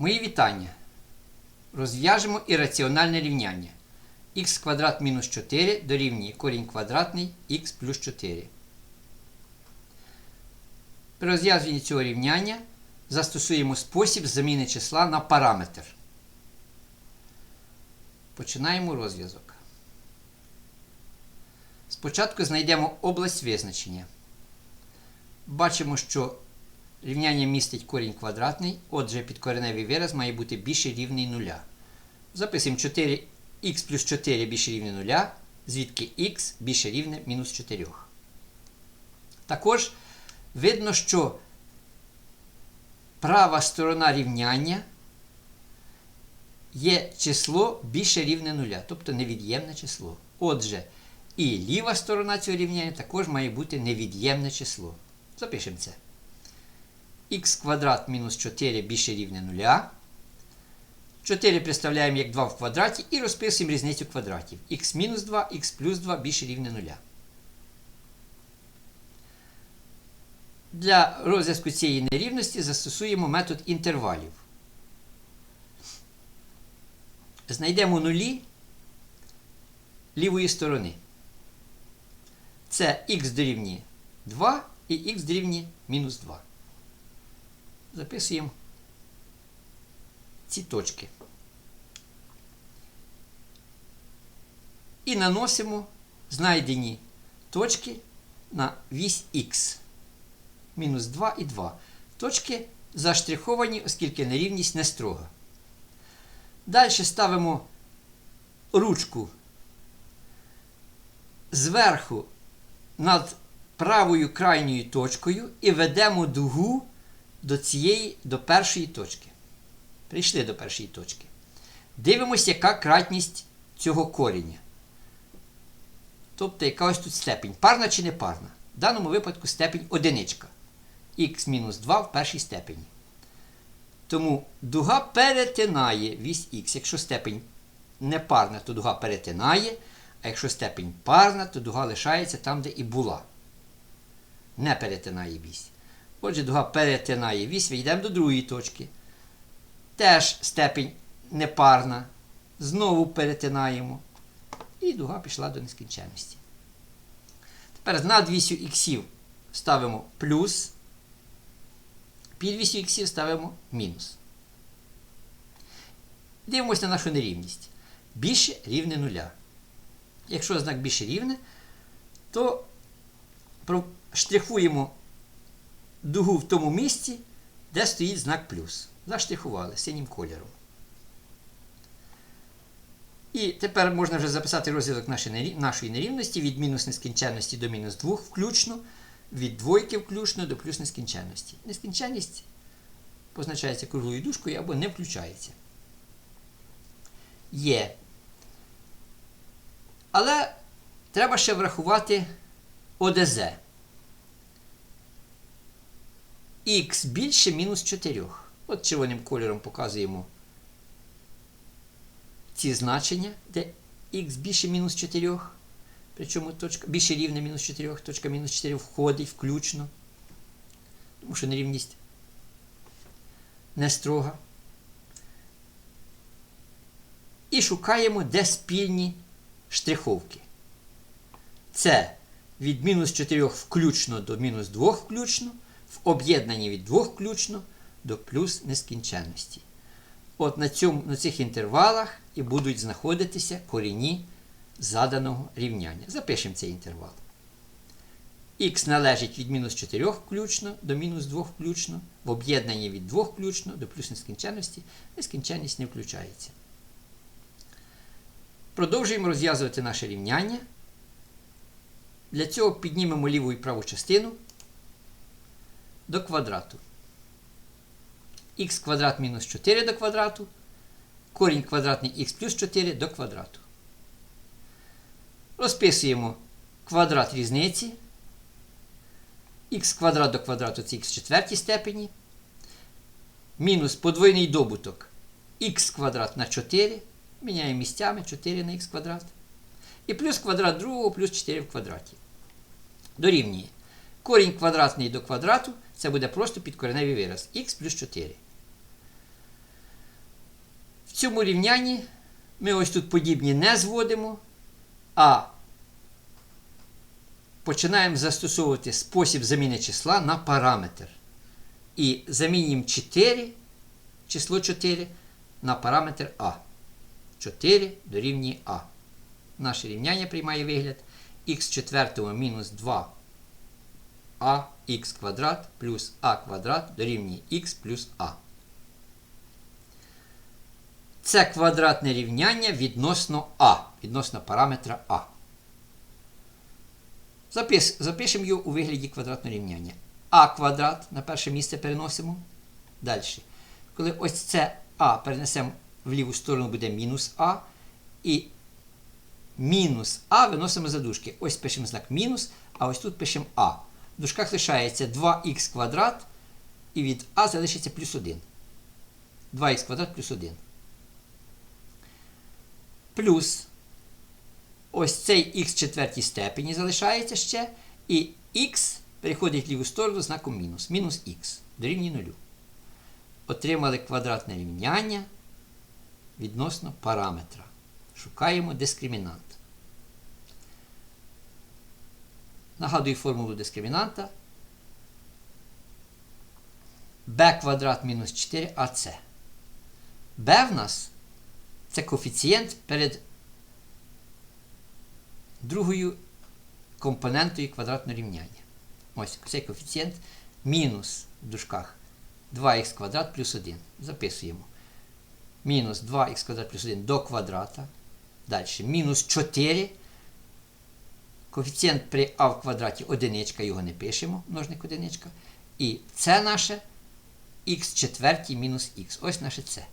Мої вітання. Розв'яжемо ірраціональне рівняння. х квадрат мінус 4 дорівнює корінь квадратний х плюс 4. При розв'язанні цього рівняння застосуємо спосіб заміни числа на параметр. Починаємо розв'язок. Спочатку знайдемо область визначення. Бачимо, що рівняння містить корінь квадратний, отже, підкореневий вираз має бути більше рівний нуля. Записуємо 4х плюс 4 більше рівне нуля, звідки х більше рівне мінус 4. Також видно, що права сторона рівняння є число більше рівне нуля, тобто невід'ємне число. Отже, і ліва сторона цього рівняння також має бути невід'ємне число. Запишемо це. Х квадрат мінус 4 більше рівне нуля. 4 представляємо як 2 в квадраті і розписуємо різницю квадратів. х мінус 2, х плюс 2 більше рівне нуля. Для розв'язку цієї нерівності застосуємо метод інтервалів. Знайдемо нулі лівої сторони. Це х дорівнює 2 і х дорівнює мінус 2. Записуємо ці точки. І наносимо знайдені точки на вісь х. Мінус 2 і 2. Точки заштриховані, оскільки нерівність не строга. Далі ставимо ручку зверху над правою крайньою точкою і ведемо дугу до цієї, до першої точки. Прийшли до першої точки. Дивимося, яка кратність цього коріння. Тобто, яка ось тут степень. Парна чи не парна? В даному випадку степень одиничка. х-2 в першій степені. Тому дуга перетинає вісь х. Якщо степень непарна, то дуга перетинає, а якщо степень парна, то дуга лишається там, де і була. Не перетинає вісь. Отже, дуга перетинає вісь, вийдемо до другої точки. Теж степень непарна. Знову перетинаємо. І дуга пішла до нескінченності. Тепер над вісю іксів ставимо плюс. Під вісю іксів ставимо мінус. Дивимося на нашу нерівність. Більше рівне нуля. Якщо знак більше рівне, то штрихуємо дугу в тому місці, де стоїть знак плюс. Заштрихували синім кольором. І тепер можна вже записати розв'язок нашої нерівності від мінус нескінченності до мінус 2 включно, від двойки включно до плюс нескінченності. Нескінченність позначається круглою дужкою або не включається. Є. Але треба ще врахувати ОДЗ. Х більше мінус 4. От червоним кольором показуємо ці значення, де х більше мінус 4. Причому точка більше рівне мінус 4, точка мінус 4 входить включно. Тому що нерівність не строга. І шукаємо, де спільні штриховки. Це від мінус 4 включно до мінус 2 включно, в об'єднанні від 2 включно до плюс нескінченності. От на, цьому, на цих інтервалах і будуть знаходитися корінні заданого рівняння. Запишемо цей інтервал. Х належить від мінус 4 включно до мінус 2 включно, в об'єднанні від 2 включно до плюс нескінченності, нескінченність не включається. Продовжуємо розв'язувати наше рівняння. Для цього піднімемо ліву і праву частину до квадрату. х квадрат мінус 4 до квадрату, корінь квадратний х плюс 4 до квадрату. Розписуємо квадрат різниці. х квадрат до квадрату це х в четвертій степені. Мінус подвойний добуток х квадрат на 4. Міняємо місцями 4 на х квадрат. І плюс квадрат другого плюс 4 в квадраті. Дорівнює. Корінь квадратний до квадрату це буде просто підкореневий вираз х плюс 4. В цьому рівнянні ми ось тут подібні не зводимо, а починаємо застосовувати спосіб заміни числа на параметр. І замінюємо 4, число 4 на параметр А. 4 дорівнює А. Наше рівняння приймає вигляд х четвертого мінус 2 а х квадрат плюс а квадрат дорівнює х плюс а. Це квадратне рівняння відносно а, відносно параметра а. Запис, запишемо його у вигляді квадратного рівняння. а квадрат на перше місце переносимо. Далі. Коли ось це а перенесемо в ліву сторону, буде мінус а. І мінус а виносимо за дужки. Ось пишемо знак мінус, а ось тут пишемо а. В дужках лишається 2х квадрат, і від а залишиться плюс 1. 2х квадрат плюс 1. Плюс ось цей х четвертій степені залишається ще. І х переходить в ліву сторону знаком мінус. Мінус х дорівнює 0. Отримали квадратне рівняння відносно параметра. Шукаємо дискримінант. Нагадую формулу дискримінанта. b квадрат мінус 4ac. b в нас це коефіцієнт перед другою компонентою квадратного рівняння. Ось цей коефіцієнт мінус в дужках 2х квадрат плюс 1. Записуємо. Мінус 2х квадрат плюс 1 до квадрата. Далі мінус 4. Коефіцієнт при а в квадраті одиничка, його не пишемо, множник одиничка. І це наше х четвертій мінус х. Ось наше це.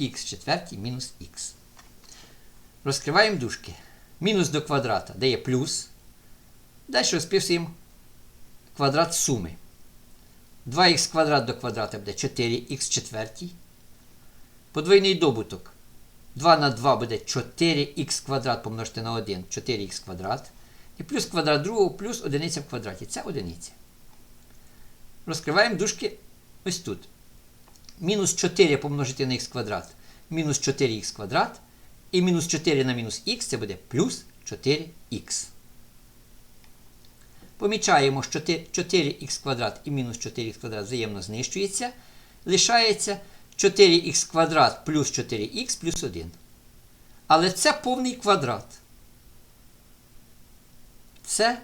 х четвертій мінус х. Розкриваємо дужки. Мінус до квадрата дає плюс. Далі розписуємо квадрат суми. 2х квадрат до квадрата буде 4х четвертій. Подвійний добуток. 2 на 2 буде 4х квадрат помножити на 1, 4х квадрат. І плюс квадрат другого плюс одиниця в квадраті. Це одиниця. Розкриваємо дужки ось тут. Мінус 4 помножити на х квадрат. Мінус 4х квадрат. І мінус 4 на мінус х це буде плюс 4х. Помічаємо, що 4х квадрат і мінус 4х квадрат взаємно знищується. Лишається 4х квадрат плюс 4х плюс 1. Але це повний квадрат. Це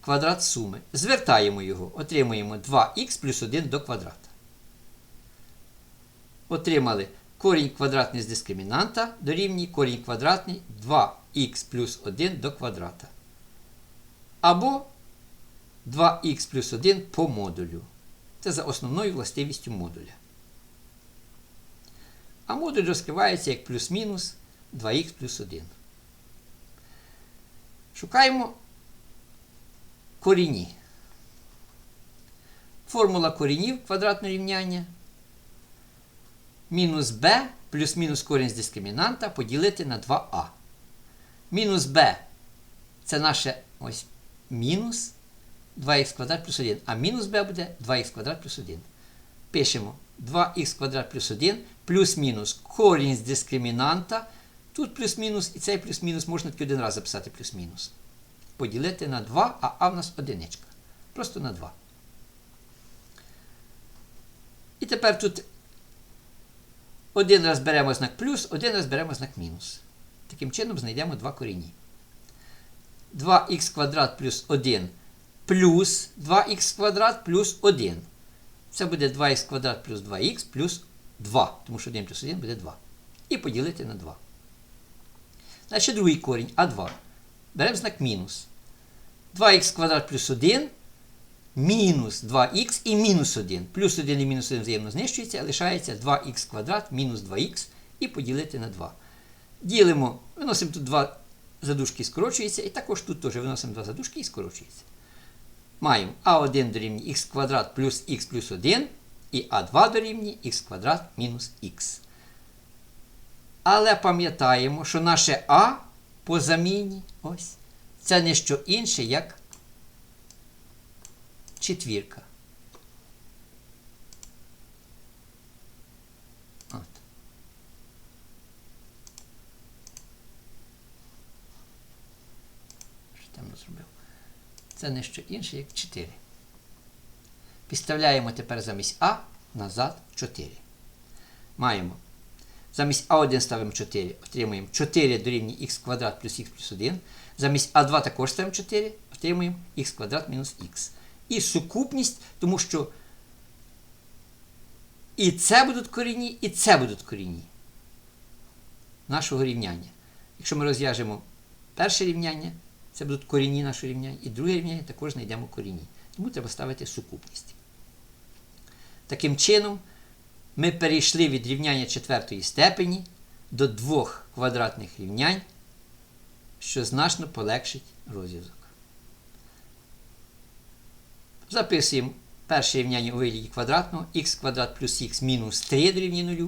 квадрат суми. Звертаємо його. Отримуємо 2х плюс 1 до квадрата. Отримали корінь квадратний з дискримінанта дорівнює корінь квадратний 2х плюс 1 до квадрата. Або 2х плюс 1 по модулю. Це за основною властивістю модуля. А модуль розкривається як плюс-мінус 2х плюс 1. Шукаємо корінні. Формула корінів квадратного рівняння. Мінус b плюс-мінус корінь з дискримінанта поділити на 2а. Мінус b це наше ось мінус 2х квадрат плюс 1. А мінус b буде 2х квадрат плюс 1. Пишемо 2х квадрат плюс 1 плюс-мінус корінь з дискримінанта. Тут плюс-мінус і цей плюс-мінус можна тільки один раз записати плюс-мінус. Поділити на 2, а а в нас одиничка. Просто на 2. І тепер тут один раз беремо знак плюс, один раз беремо знак мінус. Таким чином знайдемо два корінні. 2х квадрат плюс 1 плюс 2х квадрат плюс 1. Це буде 2х квадрат плюс 2х плюс 2. Тому що 1 плюс 1 буде 2. І поділити на 2. Значить, другий корінь А2. Беремо знак мінус. 2х квадрат плюс 1. Мінус 2х і мінус 1. Плюс 1 і мінус 1 взаємно знищується, лишається 2х квадрат мінус 2х і поділити на 2. Ділимо, виносимо тут 2 задушки і скорочується, і також тут теж виносимо 2 задушки і скорочується. Маємо а1 дорівнює х квадрат плюс х плюс 1 і а2 дорівнює х квадрат мінус х. Але пам'ятаємо, що наше а по заміні ось, це не що інше, як четвірка. Це не що інше, як 4. Підставляємо тепер замість А назад 4. Маємо. Замість А1 ставимо 4, отримуємо 4 дорівнює х квадрат плюс х плюс 1. Замість А2 також ставимо 4, отримуємо х квадрат мінус х. І сукупність, тому що і це будуть корінні, і це будуть корінні нашого рівняння. Якщо ми розв'яжемо перше рівняння, це будуть корінні нашого рівняння, і друге рівняння також знайдемо корінні. Тому треба ставити сукупність. Таким чином, ми перейшли від рівняння четвертої степені до двох квадратних рівнянь, що значно полегшить розв'язок. Записуємо перше рівняння у вигляді квадратного х квадрат плюс х мінус 3 дорівнює 0.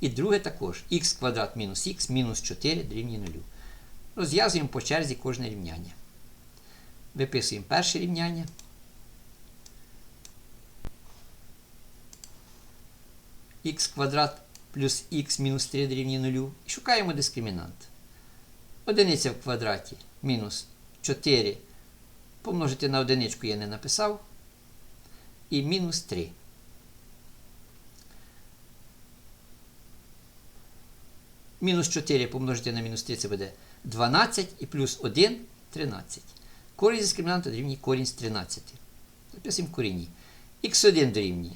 І друге також х квадрат мінус х мінус 4 дорівнює 0. Розв'язуємо по черзі кожне рівняння. Виписуємо перше рівняння. х квадрат плюс х мінус 3 дорівнює 0. І шукаємо дискримінант. Одиниця в квадраті мінус 4 помножити на одиничку я не написав. І мінус 3. Мінус 4 помножити на мінус 3 це буде 12 і плюс 1 13. Корінь з дискримінанта дорівнює корінь з 13. Записуємо корінні. х1 дорівнює.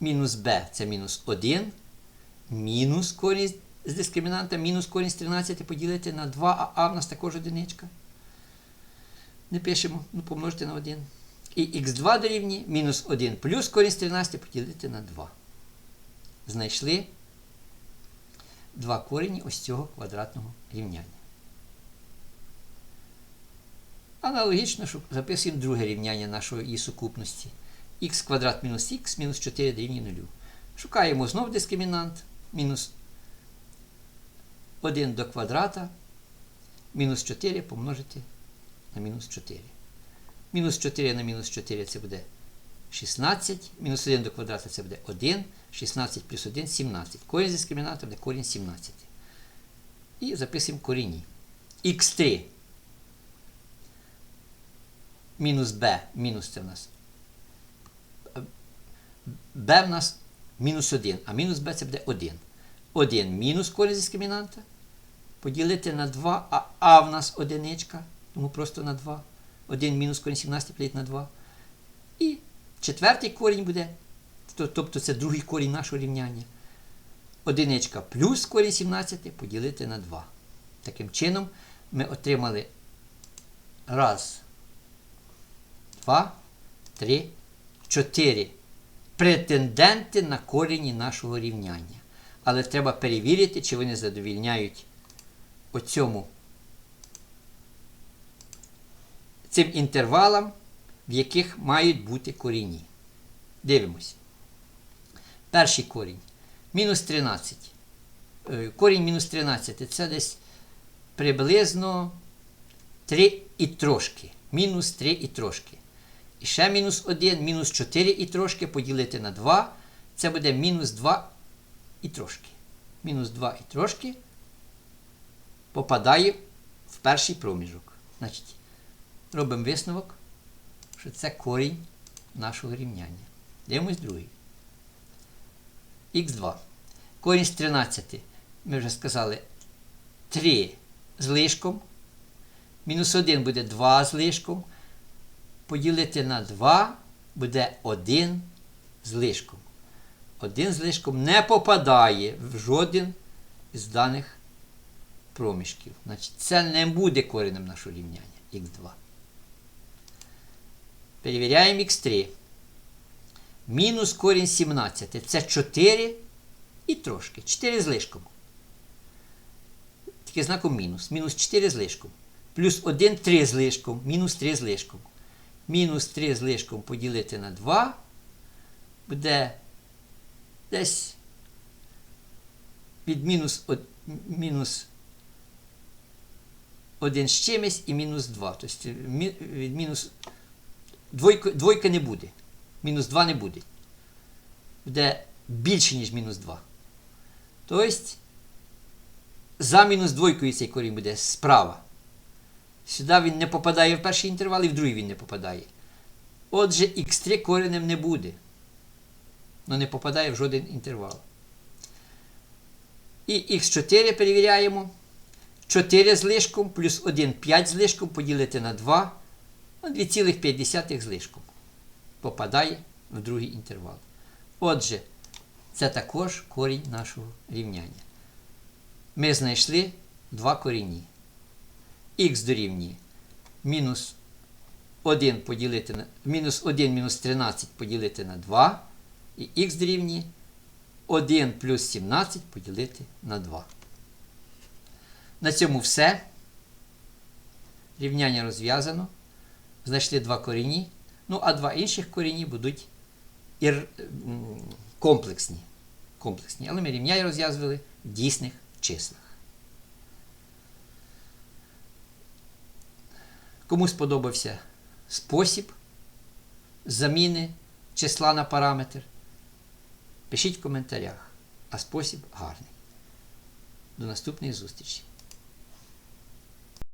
Мінус b це мінус 1. Мінус корінь з дискримінанта, мінус корінь з 13 поділити на 2, а а в нас також одиничка. Не пишемо, ну помножити на 1. І х2 дорівнює мінус 1 плюс корінь з 13 поділити на 2. Знайшли два корені ось цього квадратного рівняння. Аналогічно записуємо друге рівняння нашої сукупності. х квадрат мінус х мінус 4 дорівнює 0. Шукаємо знов дискримінант. Мінус 1 до квадрата. Мінус 4 помножити на мінус 4. Мінус 4 на мінус 4 це буде 16. Мінус 1 до квадрата це буде 1. 16 плюс 1 17. Корінь з дискримінанта буде корінь 17. І записуємо корінні. х3 мінус b, мінус це в нас. b в нас мінус 1, а мінус b це буде 1. 1 мінус корінь з дискримінанта. Поділити на 2, а а в нас одиничка, тому просто на 2. 1 мінус корінь 17 поділити на 2. І четвертий корінь буде, тобто це другий корінь нашого рівняння. Одиничка плюс корінь 17 поділити на 2. Таким чином ми отримали раз, два, три, чотири претенденти на корені нашого рівняння. Але треба перевірити, чи вони задовільняють оцьому цим інтервалам, в яких мають бути корінні. Дивимось. Перший корінь. Мінус 13. Е, корінь мінус 13 це десь приблизно 3 і трошки. Мінус 3 і трошки. І ще мінус 1, мінус 4 і трошки поділити на 2. Це буде мінус 2 і трошки. Мінус 2 і трошки попадає в перший проміжок. Значить, робимо висновок, що це корінь нашого рівняння. Дивимось другий. Х2. Корінь з 13. Ми вже сказали 3 з лишком. Мінус 1 буде 2 з лишком. Поділити на 2 буде 1 з лишком. 1 з лишком не попадає в жоден з даних проміжків. Значить, це не буде коренем нашого рівняння х2. Перевіряємо х3. Мінус корінь 17. Це 4 і трошки. 4 з лишком. Тільки знаком мінус. Мінус 4 з лишком. Плюс 1 3 з лишком. Мінус 3 з лишком. Мінус 3 з лишком поділити на 2. Буде десь від мінус, мінус 1 з чимось і мінус 2. Тобто від мінус двойка, двойка не буде. Мінус 2 не буде. Буде більше, ніж мінус 2. Тобто, за мінус двойкою цей корінь буде справа. Сюди він не попадає в перший інтервал і в другий він не попадає. Отже, х3 коренем не буде. Ну не попадає в жоден інтервал. І х4 перевіряємо. 4 з лишком плюс 1 5 з лишком поділити на 2. Ну, 2,5 з лишком. Попадає в другий інтервал. Отже, це також корінь нашого рівняння. Ми знайшли два корінні. Х дорівнює мінус 1 поділити на мінус 1 мінус 13 поділити на 2. І х дорівнює 1 плюс 17 поділити на 2. На цьому все. Рівняння розв'язано. Знайшли два корінні. Ну, а два інших корінні будуть ір... комплексні. комплексні. Але ми рівняння розв'язували в дійсних числах. Кому сподобався спосіб заміни числа на параметр, пишіть в коментарях, а спосіб гарний. До наступної зустрічі!